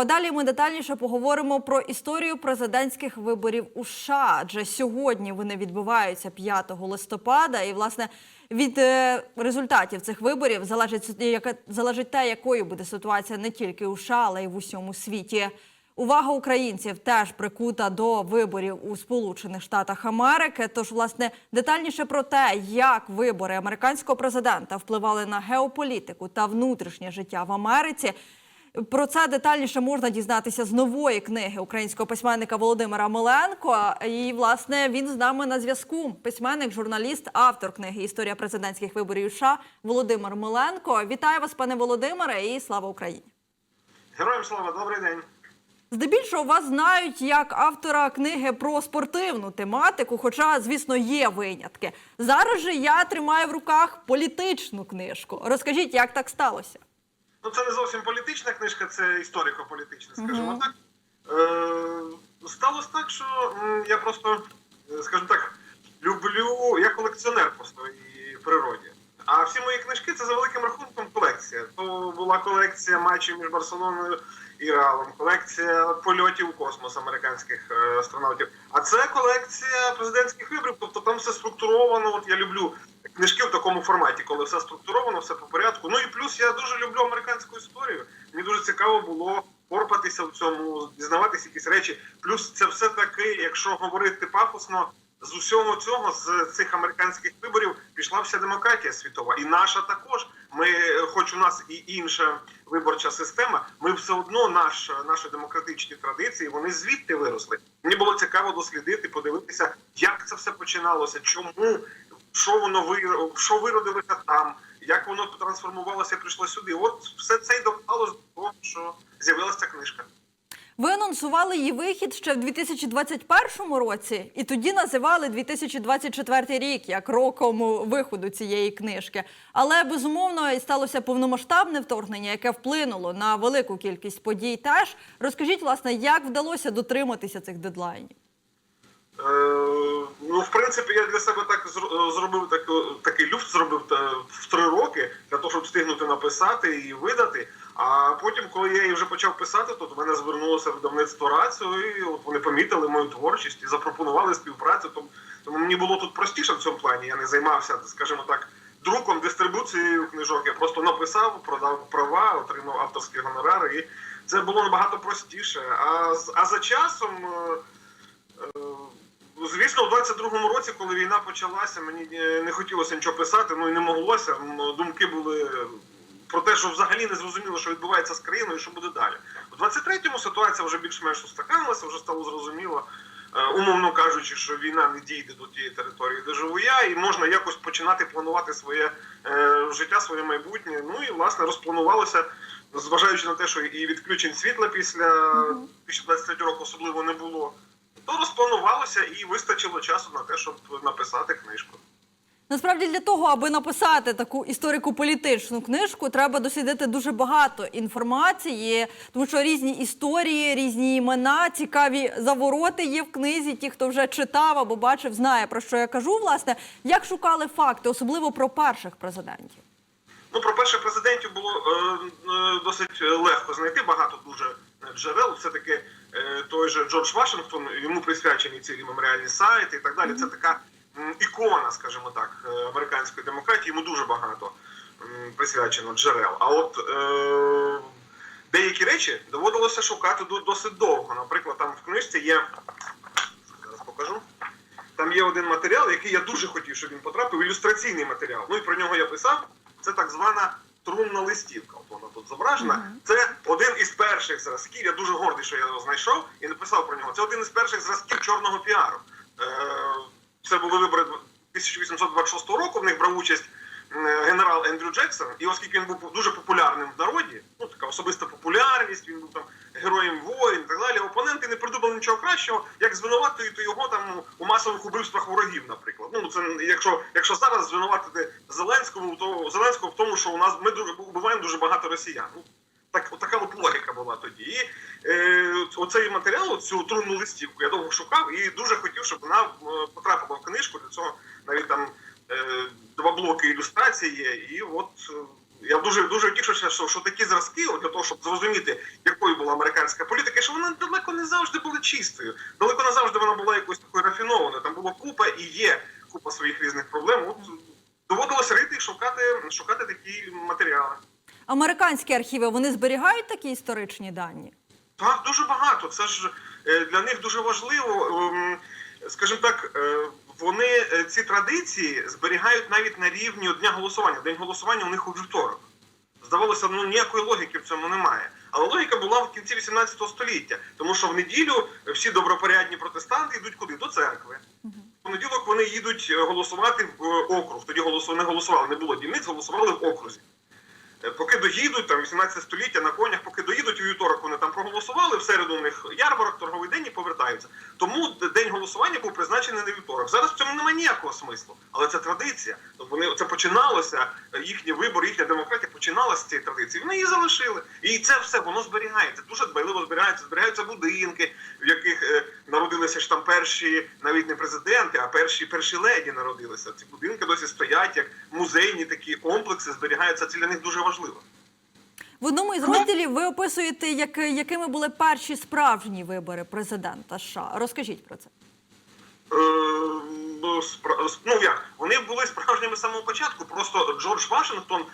А далі ми детальніше поговоримо про історію президентських виборів у США. Адже сьогодні вони відбуваються 5 листопада, і власне від е, результатів цих виборів залежить яка залежить те, якою буде ситуація не тільки у США, але й в усьому світі. Увага українців теж прикута до виборів у Сполучених Штатах Америки. Тож, власне, детальніше про те, як вибори американського президента впливали на геополітику та внутрішнє життя в Америці. Про це детальніше можна дізнатися з нової книги українського письменника Володимира Миленко. І власне він з нами на зв'язку. Письменник, журналіст, автор книги Історія президентських виборів США Володимир Миленко. Вітаю вас, пане Володимире, і слава Україні! Героям слава, добрий день. Здебільшого вас знають як автора книги про спортивну тематику, хоча, звісно, є винятки. Зараз же я тримаю в руках політичну книжку. Розкажіть, як так сталося? Ну, це не зовсім політична книжка, це історико-політична, скажімо так. Е, сталося так, що я просто, е, скажімо так, люблю, я колекціонер по своїй природі. А всі мої книжки це за великим рахунком колекція. То була колекція матчів між Барселоною і Реалом, колекція польотів у космос американських е, астронавтів. А це колекція президентських виборів. Тобто там все структуровано. От я люблю книжки в такому форматі, коли все структуровано, все по порядку. Ну і плюс я дуже люблю американську історію. Мені дуже цікаво було порпатися в цьому, дізнаватися якісь речі. Плюс це все таки, якщо говорити пафосно. З усього цього, з цих американських виборів, пішла вся демократія світова, і наша також. Ми, е, хоч у нас і інша виборча система, ми все одно наш, наші демократичні традиції вони звідти виросли. Мені було цікаво дослідити, подивитися, як це все починалося, чому що воно вир- що виродилося там, як воно трансформувалося, прийшло сюди. От все це й допало до того, що з'явилася книжка. Ви анонсували її вихід ще в 2021 році, і тоді називали 2024 рік як роком виходу цієї книжки. Але безумовно і сталося повномасштабне вторгнення, яке вплинуло на велику кількість подій. Теж розкажіть, власне, як вдалося дотриматися цих дедлайнів? Е, ну, в принципі, я для себе так зробив так, такий люфт зробив в три роки для того, щоб встигнути написати і видати. А потім, коли я її вже почав писати, то до мене звернулося видавництво Рацію, і от вони помітили мою творчість і запропонували співпрацю. Тому, тому мені було тут простіше в цьому плані. Я не займався, скажімо так, друком, дистрибуцією книжок. Я просто написав, продав права, отримав авторські гонорари, і це було набагато простіше. А, а за часом. е, е, Звісно, у 22-му році, коли війна почалася, мені е, не хотілося нічого писати, ну і не моглося. Думки були про те, що взагалі не зрозуміло, що відбувається з країною, і що буде далі. У 23-му ситуація вже більш-менш устаканилася, вже стало зрозуміло, е, умовно кажучи, що війна не дійде до тієї території, де живу я, і можна якось починати планувати своє е, життя, своє майбутнє. Ну і власне розпланувалося, зважаючи на те, що і відключень світла після 2023 року особливо не було то розпланувалося і вистачило часу на те, щоб написати книжку. Насправді для того, аби написати таку історико-політичну книжку, треба дослідити дуже багато інформації, тому що різні історії, різні імена, цікаві завороти є в книзі. Ті, хто вже читав або бачив, знає про що я кажу. Власне, як шукали факти, особливо про перших президентів. Ну, про перших президентів було е, е, досить легко знайти багато дуже джерел. Все таки е, той же Джордж Вашингтон, йому присвячені цілі меморіальні сайти і так далі. Це така ікона, скажімо так, е, американської демократії. Йому дуже багато присвячено джерел. А от е, деякі речі доводилося шукати досить довго. Наприклад, там в книжці є зараз покажу. Там є один матеріал, який я дуже хотів, щоб він потрапив, ілюстраційний матеріал. Ну і про нього я писав. Це так звана трунна листівка. От вона тут зображена. Це один із перших зразків. Я дуже гордий, що я його знайшов і написав про нього. Це один із перших зразків чорного піару. Е, Це були вибори 1826 року. В них брав участь генерал Ендрю Джексон. І оскільки він був дуже популярним в народі, ну така особиста популярність, він був там героєм воїн і так далі. Опоненти не придумали нічого кращого, як звинуватити його там у масових убивствах ворогів, наприклад. Ну це якщо, якщо зараз звинуватити Зеленському, то Зеленського в тому, що у нас ми дуже вбиваємо дуже багато росіян. Так, от така от логіка була тоді. І е, оцей матеріал, цю трунну листівку, я довго шукав і дуже хотів, щоб вона е, потрапила в книжку. Для цього навіть там е, два блоки ілюстрації є. І от е, я дуже дуже тішуся, що, що такі зразки, от для того, щоб зрозуміти, якою була американська політика, що вона далеко не завжди була чистою, далеко не завжди вона була якоюсь такою рафінованою. Там було купа і є купа своїх різних проблем. От доводилося рити і шукати, шукати такі матеріали. Американські архіви вони зберігають такі історичні дані? Так, дуже багато. Це ж е, для них дуже важливо. Ем, Скажімо так, е, вони е, ці традиції зберігають навіть на рівні дня голосування. День голосування у них у вівторок. Здавалося, ну ніякої логіки в цьому немає. Але логіка була в кінці 18 століття, тому що в неділю всі добропорядні протестанти йдуть куди? До церкви. В понеділок вони їдуть голосувати в округ. Тоді голосу- не голосували, не було дільниць, голосували в окрузі. Е, Поки доїдуть, там 18 століття на конях, поки доїдуть у вівторок, вони там проголосували, в середу у них ярмарок, торговий день і повертаються. Тому день голосування був призначений на вівторок. Зараз в цьому немає ніякого смислу, але це традиція. Тобто Вони це починалося, е, їхній вибор, їхня демократія починалася з цієї традиції. Вони її залишили. І це все воно зберігається. Дуже дбайливо зберігається. Зберігаються будинки, в яких е, народилися ж там перші, навіть не президенти, а перші перші леді народилися. Ці будинки досі стоять як музейні такі комплекси, зберігаються. Це для них дуже важливо. В одному із розділів ви описуєте, як, якими були перші справжні вибори президента США. Розкажіть про це. Е, ну, ну як вони були справжніми з самого початку. Просто Джордж Вашингтон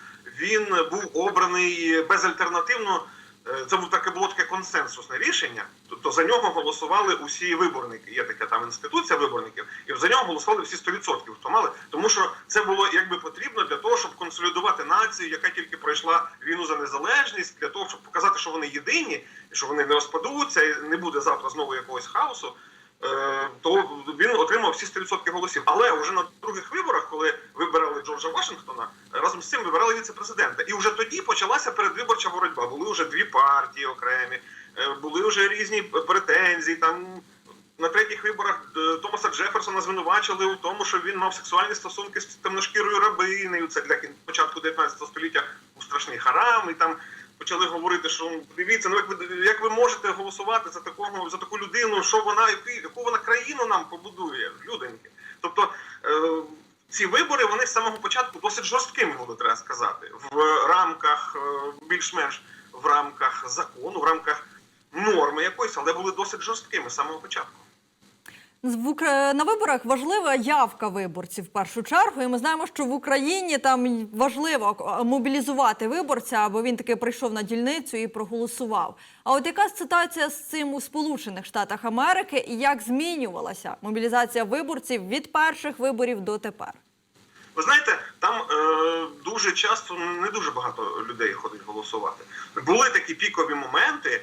він був обраний безальтернативно. Е, Це був таке було таке консенсусне рішення. Тобто за нього голосували усі виборники. Є така там інституція виборників, і за нього голосували всі 100%, хто мали, тому що це було якби потрібно для того, щоб консолідувати націю, яка тільки пройшла війну за незалежність, для того, щоб показати, що вони єдині, що вони не розпадуться, і не буде завтра знову якогось хаосу. Е, то він отримав всі 100% голосів. Але вже на других виборах, коли вибирали Джорджа Вашингтона, разом з цим вибирали віце-президента. І вже тоді почалася передвиборча боротьба. Були вже дві партії окремі, е, були вже різні претензії. Там на третіх виборах е, Томаса Джеферсона звинувачили у тому, що він мав сексуальні стосунки з темношкірою рабинею. Це для початку 19 століття був страшний харам, і там почали говорити, що «Ну, дивіться, ну як ви як ви можете голосувати за такого за таку людину, що вона яку, вона країну нам побудує, люденьки. Тобто е, ці вибори вони з самого початку досить жорсткими були, треба сказати, в рамках е, більш-менш в рамках закону, в рамках норми якоїсь, але були досить жорсткими з самого початку. Укра- На виборах важлива явка виборців в першу чергу. І ми знаємо, що в Україні там важливо е, мобілізувати виборця, аби він таки прийшов на дільницю і проголосував. А от яка ситуація з цим у Сполучених Штатах Америки і як змінювалася мобілізація виборців від перших виборів до тепер? Ви знаєте, там е, дуже часто не дуже багато людей ходить голосувати. Були такі пікові моменти е,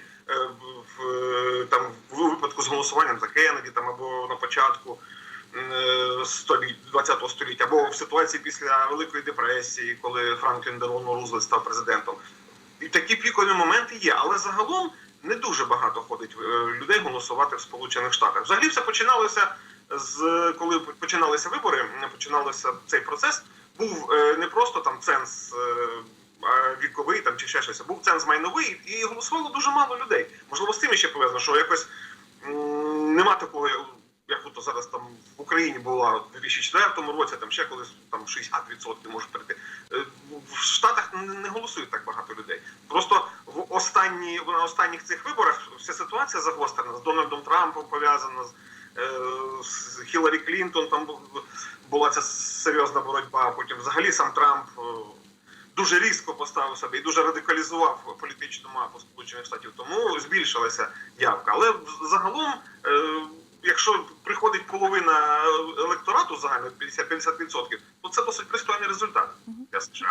в, е, там в випадку з голосуванням за Кеннеді, там або на початку е, століть, 20-го століття, або в ситуації після Великої депресії, коли Франклін Делоно Рузвельт став президентом. І такі пікові моменти є, але загалом не дуже багато ходить е, людей голосувати в Сполучених Штатах. Взагалі все починалося з коли починалися вибори, починалося цей процес. Був не просто там ценз віковий там чи ще щось, був ценз майновий, і голосувало дуже мало людей. Можливо, з цим ще пов'язано, що якось нема такого, як от зараз там в Україні була у 2004 році, там ще колись там 60% може прийти. Е, В Штатах не- голосують так багато людей. Просто в останні на останніх цих виборах вся ситуація загострена з Дональдом Трампом пов'язана з, е, Хіларі Клінтон. Там була ця серйозна боротьба. Потім взагалі сам Трамп. Е, Дуже різко поставив себе і дуже радикалізував політичну мапу Сполучених Штатів, тому збільшилася явка. Але загалом, е, якщо приходить половина електорату загально 50-50%, то це досить пристойний результат для США.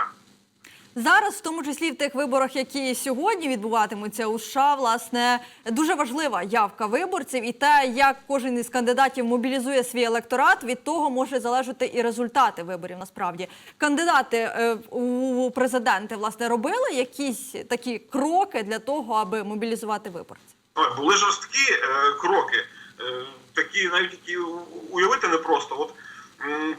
Зараз, в тому числі в тих виборах, які сьогодні відбуватимуться у США, власне, дуже важлива явка виборців, і те, як кожен із кандидатів мобілізує свій електорат, від того може залежати і результати виборів. Насправді кандидати е, у президенти власне робили якісь такі кроки для того, аби мобілізувати виборців. Були жорсткі е, кроки, е, такі навіть які уявити непросто. От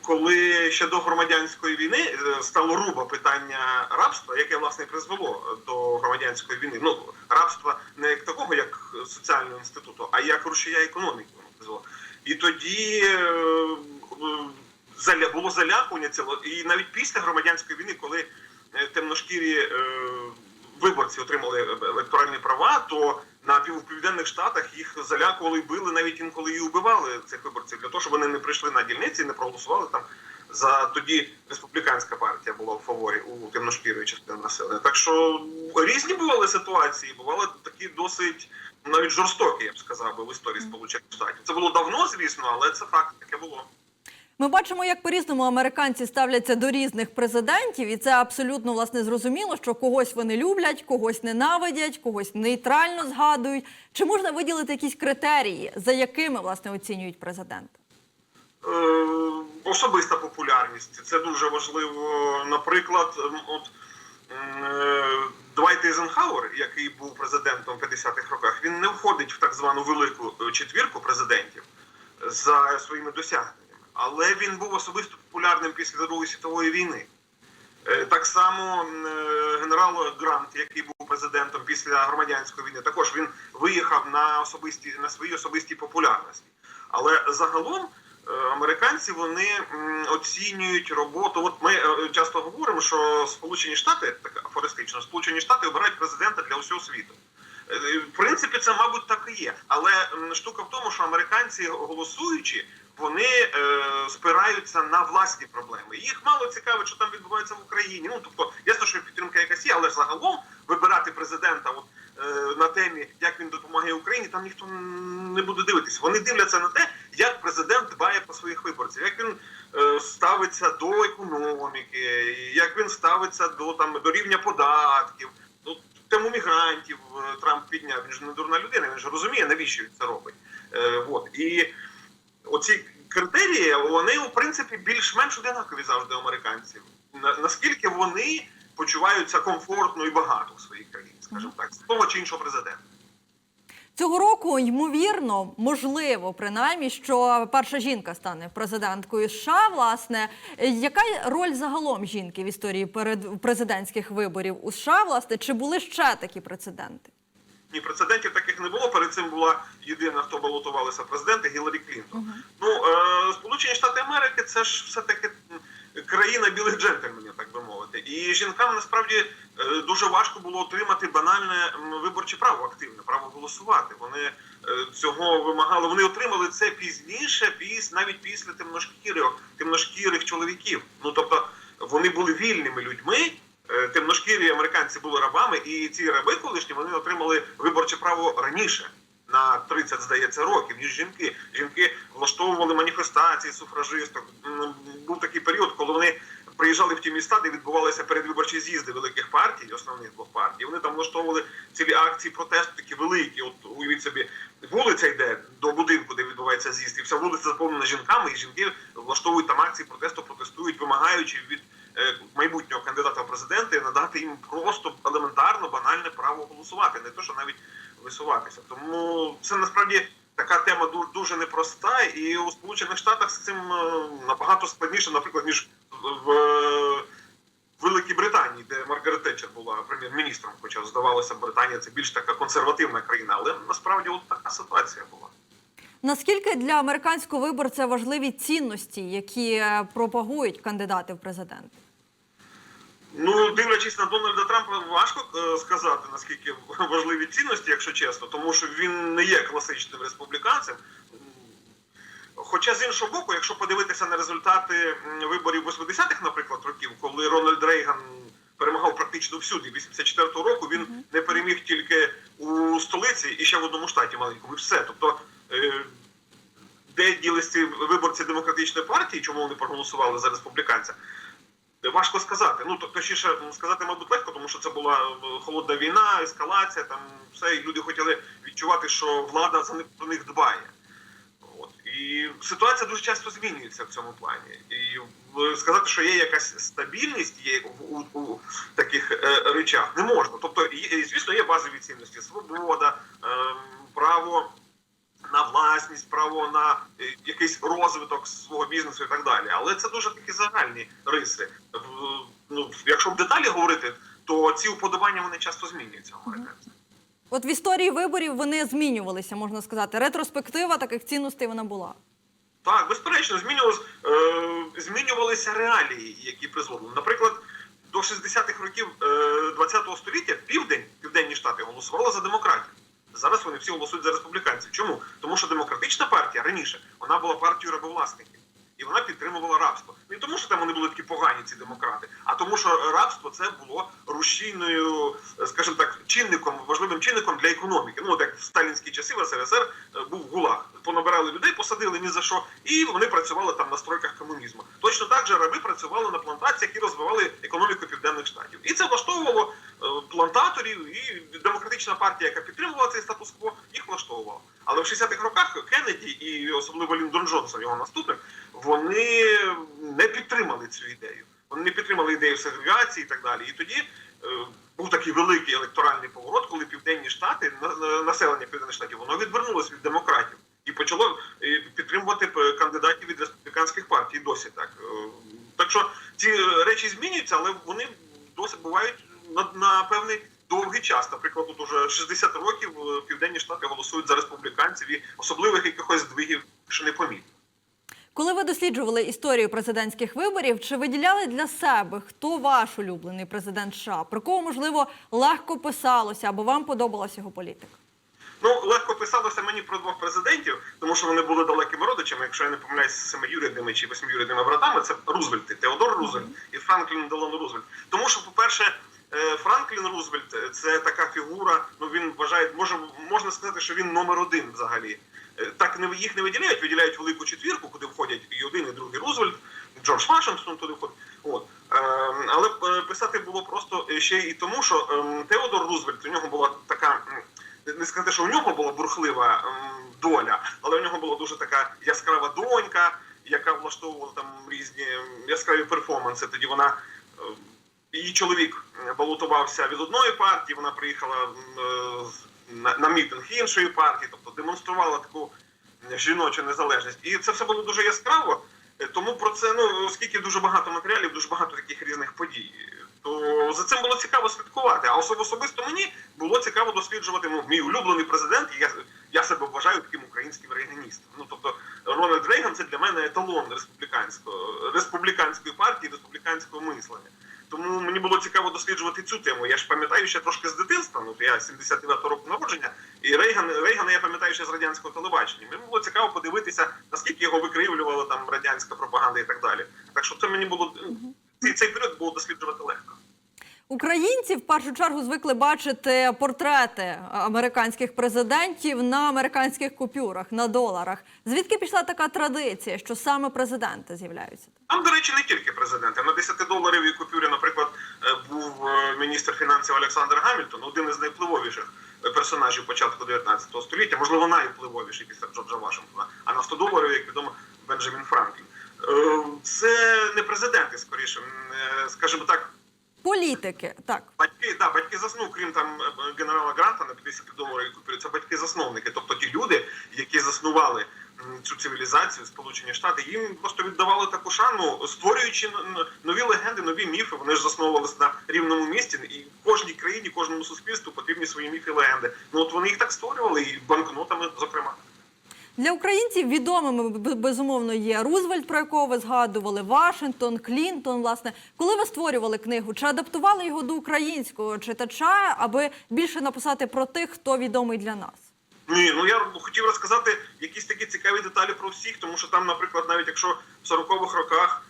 коли ще до громадянської війни е, стало руба питання рабства, яке власне призвело до громадянської війни. Ну рабства не як такого, як соціального інституту, а як рушія економіки призвело. І тоді е, е, заля було залякування ціло, і навіть після громадянської війни, коли е, темношкірі е, виборці отримали електоральні права, то на пів- в південних штатах їх залякували і били, навіть інколи і вбивали цих виборців для того, щоб вони не прийшли на дільниці і не проголосували там. За тоді республіканська партія була в фаворі у темношкірої частини населення. Так що різні бували ситуації, бували такі досить навіть жорстокі, я б сказав би, в історії Сполучених Штатів. Це було давно, звісно, але це факт, таке було. Ми бачимо, як по-різному американці ставляться до різних президентів, і це абсолютно власне зрозуміло, що когось вони люблять, когось ненавидять, когось нейтрально згадують. Чи можна виділити якісь критерії, за якими власне оцінюють президента? Е, особиста популярність. Це дуже важливо. Наприклад, от е, Двайт Ейзенхауер, який був президентом в 50-х роках, він не входить в так звану велику е, четвірку президентів за своїми досягненнями, але він був особисто популярним після Другої світової війни. Е, Так само е, генерал Грант, який був президентом після громадянської війни, також він виїхав на особисті на своїй особистій популярності. Але загалом е, американці вони оцінюють роботу. От ми часто говоримо, що Сполучені Штати так афористично, Сполучені Штати обирають президента для усього світу. В принципі, це, мабуть, так і є. Але штука в тому, що американці, голосуючи, вони е, спираються на власні проблеми. Їх мало цікавить, що там відбувається в Україні. Ну тобто, ясно, що підтримка якась є, але загалом вибирати президента от, е, на темі, як він допомагає Україні, там ніхто не буде дивитися. Вони дивляться на те, як президент дбає про своїх виборців, як він е, ставиться до економіки, як він ставиться до там до рівня податків. Ну, тему мігрантів е, Трамп підняв. Він ж не дурна людина, він ж розуміє, навіщо він це робить. Е, от. І оці критерії, вони, в принципі, більш-менш одинакові завжди американців. На- Наскільки вони почуваються комфортно і багато в своїй країні, скажімо так, з того чи іншого президента. Цього року ймовірно, можливо, принаймні, що перша жінка стане президенткою США. Власне, яка роль загалом жінки в історії перед президентських виборів у США? Власне, чи були ще такі прецеденти? Ні, прецедентів таких не було. Перед цим була єдина, хто балотувалася в президенти Гіларі Клінтон. Ну, е, Сполучені Штати Америки це ж все-таки країна білих джентльменів, так би мовити. І жінкам насправді е, дуже важко було отримати банальне виборче право активне, право голосувати. Вони е, цього вимагали. Вони отримали це пізніше, піс, навіть після темношкірих, темношкірих чоловіків. Ну тобто вони були вільними людьми. Е, темношкірі американці були рабами, і ці раби колишні вони отримали виборче право раніше. На 30, здається, років, ніж жінки. Жінки влаштовували маніфестації суфражисток. Був такий період, коли вони приїжджали в ті міста, де відбувалися передвиборчі з'їзди великих партій, основних двох партій. Вони там влаштовували цілі акції протесту, такі великі. От уявіть собі, вулиця йде до будинку, де відбувається з'їзд, і вся вулиця заповнена жінками, і жінки влаштовують там акції протесту, протестують, вимагаючи від майбутнього кандидата в президенти надати їм просто елементарно банальне право голосувати, не то що навіть висуватися. Тому це насправді така тема дуже непроста, і у Сполучених Штатах з цим е, набагато складніше, наприклад, ніж в е, Великій Британії, де Маргарет Тетчер була прем'єр-міністром, хоча здавалося, Британія це більш така консервативна країна, але насправді от така ситуація була. Наскільки для американського виборця важливі цінності, які е, пропагують кандидати в президенти? Ну, дивлячись на Дональда Трампа, важко е, сказати наскільки важливі цінності, якщо чесно, тому що він не є класичним республіканцем. Хоча з іншого боку, якщо подивитися на результати виборів 80-х, наприклад, років, коли Рональд Рейган перемагав практично всюди, 84-го року він не переміг тільки у столиці і ще в одному штаті маленькому, і все. Тобто, е, де ділись ці виборці демократичної партії, чому вони проголосували за республіканця? Важко сказати. Ну, то- точніше сказати, мабуть, легко, тому що це була е, холодна війна, ескалація, там все, і люди хотіли відчувати, що влада за них про них дбає. От. І ситуація дуже часто змінюється в цьому плані. І сказати, що є якась стабільність є в у, у таких е, речах, не можна. Тобто, звісно, є базові цінності: свобода, ем, право на власність, право на е, якийсь розвиток свого бізнесу і так далі. Але це дуже такі загальні риси. Ну, якщо в деталі говорити, то ці уподобання вони часто змінюються американців. От в історії виборів вони змінювалися, можна сказати. Ретроспектива таких цінностей вона була. Так, безперечно, змінювалось, е, змінювалися реалії, які призводили. Наприклад, до 60-х років е, 20-го століття південь, південні штати голосували за демократів. Зараз вони всі голосують за республіканців. Чому? Тому що демократична партія раніше вона була партією рабовласників. І вона підтримувала рабство. Не тому, що там вони були такі погані, ці демократи, а тому, що рабство це було рушійною, е, скажімо так, чинником, важливим чинником для економіки. Ну, от як в сталінські часи в СРСР е, був гулаг. Понабирали людей, посадили ні за що, і вони працювали там на стройках комунізму. Точно так же раби працювали на плантаціях і розвивали економіку південних штатів. І це влаштовувало е, плантаторів і демократична партія, яка підтримувала цей статус-кво, їх влаштовувала. Але в 60-х роках Кеннеді і особливо Ліндон Джонсон, його наступник, вони не підтримали цю ідею. Вони не підтримали ідею сегрегації і так далі. І тоді е, був такий великий електоральний поворот, коли південні штати, на- на- населення південних штатів, воно відвернулося від демократів і почало е, підтримувати п- кандидатів від республіканських партій. Досі так. Е, Так що ці е, речі змінюються, але вони досі бувають на, на певний довгий час. Наприклад, тут уже 60 років е, південні штати голосують за республіканців і особливих якихось здвигів, що не помітно. Коли ви досліджували історію президентських виборів, чи виділяли для себе, хто ваш улюблений президент США? Про кого можливо легко писалося або вам подобалась його політика? Ну, легко писалося мені про двох президентів, тому що вони були далекими родичами, якщо я не помиляюсь, семиюрідними чи восьмиюрідними братами, це Рузвельти, Теодор Рузвельт і Франклін Делано Рузвельт. Тому що, по-перше, е, Франклін Рузвельт е, це така фігура, ну він вважає, може, можна сказати, що він номер один взагалі. Е, Так не їх не виділяють, виділяють велику четвірку, куди входять і один, і другий Рузвельт, Джордж Вашингтон туди входить. От. Е, Але е, писати було просто ще і тому, що ем, Теодор Рузвельт у нього була така. не сказати, що у нього була бурхлива ем, доля, але у нього була дуже така яскрава донька, яка влаштовувала там різні ем, яскраві перформанси. Тоді вона е, її чоловік е, балотувався від одної партії, вона приїхала е, на, на мітинг іншої партії, тобто демонструвала таку жіночу незалежність. І це все було дуже яскраво. Е, Тому про це, ну оскільки дуже багато матеріалів, дуже багато таких різних подій, то за цим було цікаво слідкувати. А особ- особисто мені було цікаво досліджувати ну, мій улюблений президент. Я, я себе вважаю таким українським рейганістом. Ну тобто Рональд Рейган це для мене еталон республіканського республіканської партії, республіканського мислення. Тому мені було цікаво досліджувати цю тему. Я ж пам'ятаю ще трошки з дитинства. Ну я 79-го року народження, і Рейган Рейгана я пам'ятаю ще з радянського телебачення. Мені було цікаво подивитися, наскільки його викривлювала там радянська пропаганда і так далі. Так що це мені було цей, цей період було досліджувати легко. Українці в першу чергу звикли бачити портрети американських президентів на американських купюрах, на доларах. Звідки пішла така традиція, що саме президенти з'являються? Там, до речі, не тільки президенти. На 10 доларовій купюрі, наприклад, е, був е, міністр фінансів Олександр Гамільтон, один із найвпливовіших е, персонажів початку 19 століття, можливо, найвпливовіший після Джорджа Вашингтона. А на 100 доларів, як відомо, Бенджамін Франклін. Це не президенти, скоріше, скажімо так. Політики, так. Батьки, да, батьки заснув, крім там е, генерала Гранта на 50 доларів купюрі, це батьки-засновники, тобто ті люди, які заснували цю цивілізацію, Сполучені Штати, їм просто віддавали таку шану, створюючи нові легенди, нові міфи. Вони ж засновувалися на рівному місці, і кожній країні, кожному суспільству потрібні свої міфи, легенди. Ну от вони їх так створювали, і банкнотами, зокрема. Для українців відомими безумовно є Рузвельт, про якого ви згадували, Вашингтон, Клінтон. Власне, коли ви створювали книгу, чи адаптували його до українського читача, аби більше написати про тих, хто відомий для нас? Ні, ну я хотів розказати якісь такі цікаві деталі про всіх, тому що там, наприклад, навіть якщо в 40-х роках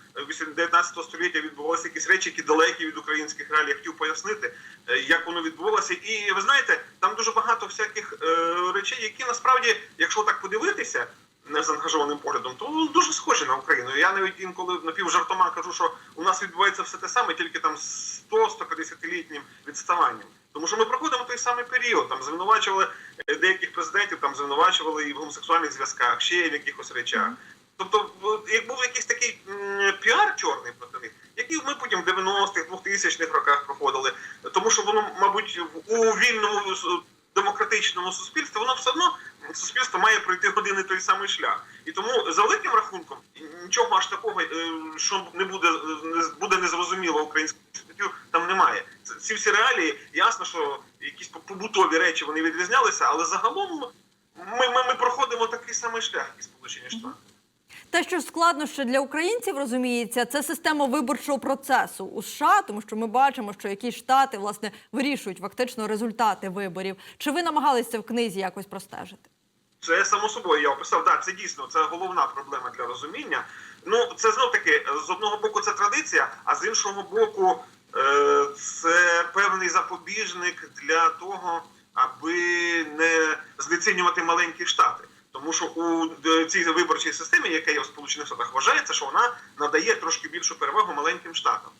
19 століття відбувалися якісь речі, які далекі від українських реалій, я хотів пояснити, е, як воно відбувалося. І ви знаєте, там дуже багато всяких е, речей, які насправді, якщо так подивитися. Незаангажованим поглядом, то дуже схоже на Україну. Я навіть інколи напівжартома кажу, що у нас відбувається все те саме, тільки там з 100-150-літнім відставанням. Тому що ми проходимо той самий період. Там звинувачували е, деяких президентів, там звинувачували і в гомосексуальних зв'язках, ще й в якихось речах. Тобто, як був якийсь такий піар чорний проти них, який ми потім в 90-х, 2000-х роках проходили, тому що воно, мабуть, у вільному демократичному суспільстві воно все одно суспільство має пройти один і той самий шлях. І тому за великим рахунком нічого аж такого, е, що не буде буде незрозуміло українському читачу, там немає. Ці всі реалії, ясно, що якісь по- побутові речі вони відрізнялися, але загалом ми, ми, ми проходимо такий самий шлях, і Сполучені Штати. Те, що складно ще для українців розуміється, це система виборчого процесу у США, тому що ми бачимо, що якісь штати власне вирішують фактично результати виборів. Чи ви намагалися в книзі якось простежити? Це само собою я описав. Да, це дійсно це головна проблема для розуміння. Ну це знов таки з одного боку це традиція, а з іншого боку, е, це певний запобіжник для того, аби не знецінювати маленькі штати. Тому що у е, цій виборчій системі, яка є в Сполучених Штатах, вважається, що вона надає трошки більшу перевагу маленьким штатам.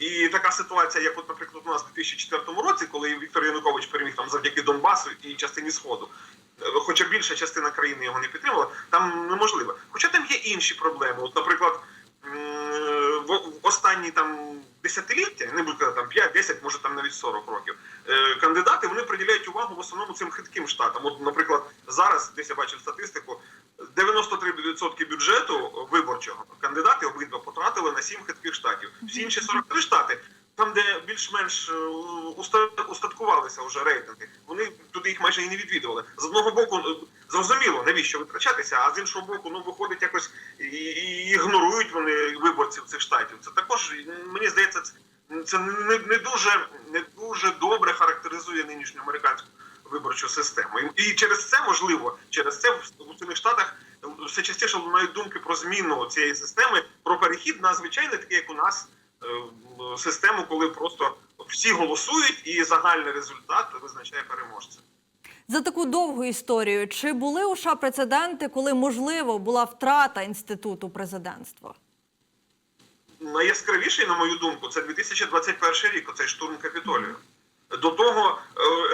І, і така ситуація, як, от, наприклад, у нас у 2004 році, коли Віктор Янукович переміг там завдяки Донбасу і частині Сходу, е, хоча більша частина країни його не підтримала, там неможливо. Хоча там є інші проблеми. От, наприклад, в в останні там десятиліття, не казати там 5, 10, може там навіть 40 років, е, кандидати вони приділяють увагу в основному цим хитким штатам. От, наприклад, зараз десь я бачив статистику. 93% бюджету виборчого кандидати обидва потратили на 7 хитких штатів. Всі інші 43 штати, там де більш-менш е, уста- устаткувалися вже рейтинги, вони туди їх майже і не відвідували. З одного боку, е, зрозуміло, навіщо витрачатися, а з іншого боку, ну виходить якось і, ігнорують вони виборців цих штатів. Це також мені здається, це, не, не дуже не дуже добре характеризує нинішню американську виборчу систему. І, через це можливо, через це в Сполучених Штатах все частіше лунають думки про зміну цієї системи, про перехід на звичайне таке, як у нас, е, систему, коли просто всі голосують і загальний результат визначає переможця. За таку довгу історію, чи були у США прецеденти, коли можливо була втрата інституту президентства? Найяскравіший, на мою думку, це 2021 рік, оцей штурм Капітолію. До того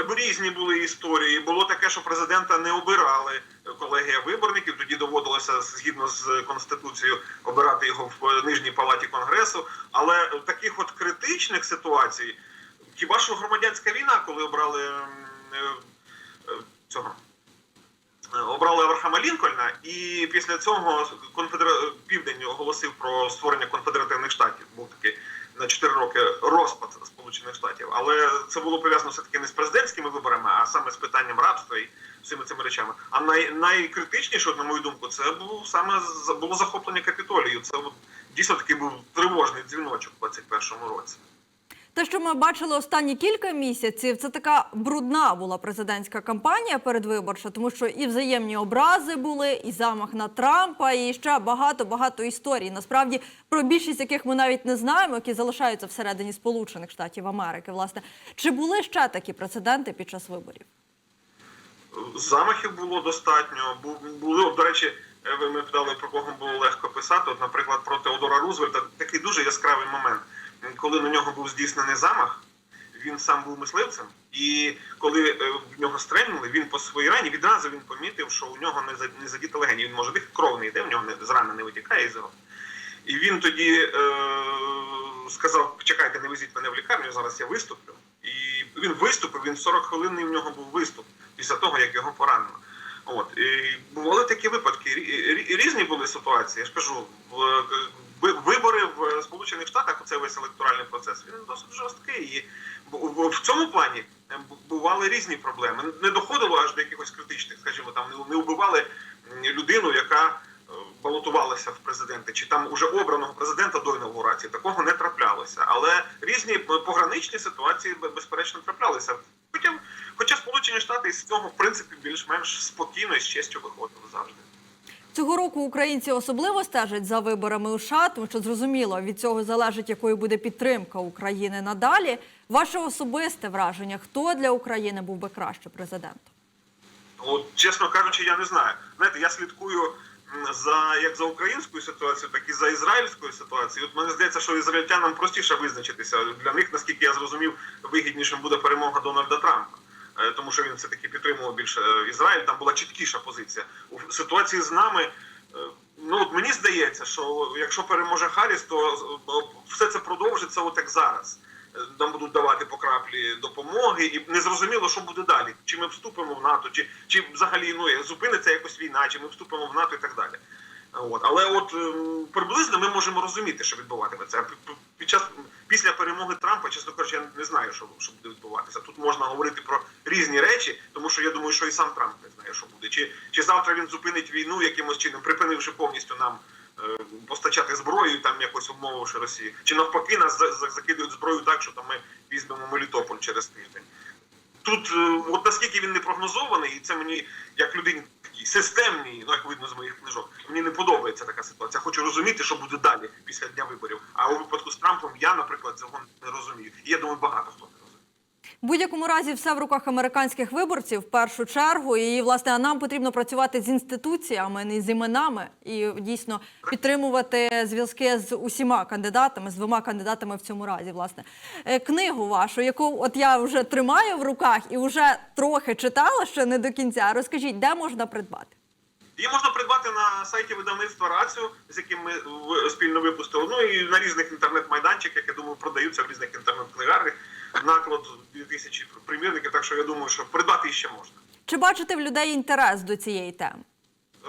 е, різні були історії. Було таке, що президента не обирали колегія виборників. Тоді доводилося згідно з конституцією обирати його в нижній палаті конгресу. Але таких от критичних ситуацій, хіба що громадянська війна, коли обрали е, цього обрали Авраама Лінкольна, і після цього конфедера... Південь оголосив про створення конфедеративних штатів. Був такий на 4 роки розпад Сполучених Штатів. Але це було пов'язано все таки не з президентськими виборами, а саме з питанням рабства і всіми цими речами. А най... найкритичніше, на мою думку, це було саме було захоплення капітолію. Це от, дійсно такий був тривожний дзвіночок у 21-му році. Те, що ми бачили останні кілька місяців, це така брудна була президентська кампанія передвиборча, тому що і взаємні образи були, і замах на Трампа, і ще багато багато історій. Насправді про більшість яких ми навіть не знаємо, які залишаються всередині Сполучених Штатів Америки. Власне, чи були ще такі прецеденти під час виборів? Замахів було достатньо. Бу- Були, до речі, е, ви мене питали, про кого було легко писати. От, наприклад, про Теодора Рузвельта такий дуже яскравий момент. Коли на нього був здійснений замах, він сам був мисливцем, і коли е, в нього стрельнули, він по своїй рані відразу він помітив, що у нього не за- не задіта легені. Він може дих кров не йде, в нього з рани не витікає із його. І він тоді е, сказав: чекайте, не везіть мене в лікарню, зараз я виступлю. І він виступив, він 40 хвилин в нього був виступ після того, як його поранено. От і бували такі випадки. Рі- рі- Різні були ситуації. Я ж кажу, в- ви- вибори в Сполучених Штатах, оцей весь електоральний процес, він досить жорсткий. І в- цьому плані е, бували різні проблеми. Не доходило аж до якихось критичних, скажімо, там не- вбивали людину, яка е, балотувалася в президенти, чи там уже обраного президента до інаугурації. Такого не траплялося. Але різні пограничні ситуації безперечно траплялися. Хоча, хоча Сполучені Штати з цього в принципі більш-менш спокійно і з честю виходили завжди. Цього року українці особливо стежать за виборами у США, тому що зрозуміло, від цього залежить, якою буде підтримка України надалі. Ваше особисте враження, хто для України був би краще президентом? От, чесно кажучи, я не знаю. Знаєте, я слідкую за як за українською ситуацією, так і за ізраїльською ситуацією. От мені здається, що ізраїльтянам простіше визначитися. Для них, наскільки я зрозумів, вигіднішим буде перемога Дональда Трампа. Е, Тому що він все таки підтримував більше е, Ізраїль. Там була чіткіша позиція. У ситуації з нами. е, Ну от мені здається, що якщо переможе Харріс, то все це продовжиться от як зараз. Нам будуть давати по краплі допомоги, і незрозуміло, що буде далі. Чи ми вступимо в НАТО, чи, чи взагалі ну, зупиниться якось війна, чи ми вступимо в НАТО і так далі. От. Але от ем, приблизно ми можемо розуміти, що відбуватиметься. Під час після перемоги Трампа, чесно кажучи, я не знаю, що, що буде відбуватися. Тут можна говорити про різні речі, тому що я думаю, що і сам Трамп не знає, що буде. Чи, чи завтра він зупинить війну якимось чином, припинивши повністю нам е, постачати зброю, там якось умовивши Росію, чи навпаки нас за- закидують зброю так, що там ми візьмемо Мелітополь через тиждень. Тут, е, от наскільки він не прогнозований, і це мені як людині такій системній, ну як видно з моїх книжок, мені не подобається така ситуація. Хочу розуміти, що буде далі після дня виборів. А у випадку з Трампом я, наприклад, цього не розумію. І я думаю, багато хто не розуміє. Будь-якому разі все в руках американських виборців в першу чергу. І власне нам потрібно працювати з інституціями, не з іменами, і дійсно підтримувати зв'язки з усіма кандидатами, з двома кандидатами в цьому разі. Власне, Е, книгу вашу, яку от я вже тримаю в руках і вже трохи читала ще не до кінця. Розкажіть, де можна придбати? Її можна придбати на сайті видавництва Раціо, з яким ми спільно випустили. Ну і на різних інтернет-майданчиках, я думаю, продаються в різних інтернет-книгарнях. Наклад 2000 примірників, так що я думаю, що придбати ще можна. Чи бачите в людей інтерес до цієї теми? Е,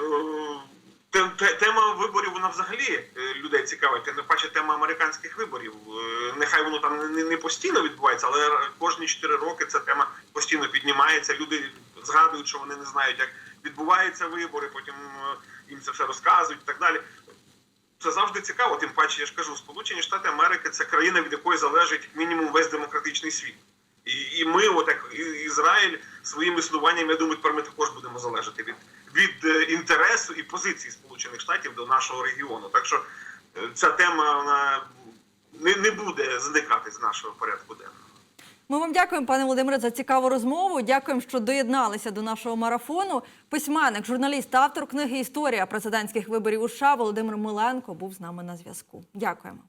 те- те- Тема виборів вона взагалі е, людей цікавить. Тим не паче тема американських виборів. Е, Нехай воно там не- постійно відбувається, але кожні 4 роки ця тема постійно піднімається. Люди згадують, що вони не знають, як відбуваються вибори, потім їм це все розказують і так далі. Це завжди цікаво, тим паче, я ж кажу, Сполучені Штати Америки це країна, від якої залежить мінімум весь демократичний світ. І, і ми, от як Ізраїль, своїм існуванням, я думаю, тепер ми також будемо залежати від, від е, інтересу і позиції Сполучених Штатів до нашого регіону. Так що е, ця тема вона не, не буде зникати з нашого порядку денного. Ми вам дякуємо, пане Володимире, за цікаву розмову. Дякуємо, що доєдналися до нашого марафону. Письменник, журналіст, автор книги Історія президентських виборів у США Володимир Миленко був з нами на зв'язку. Дякуємо.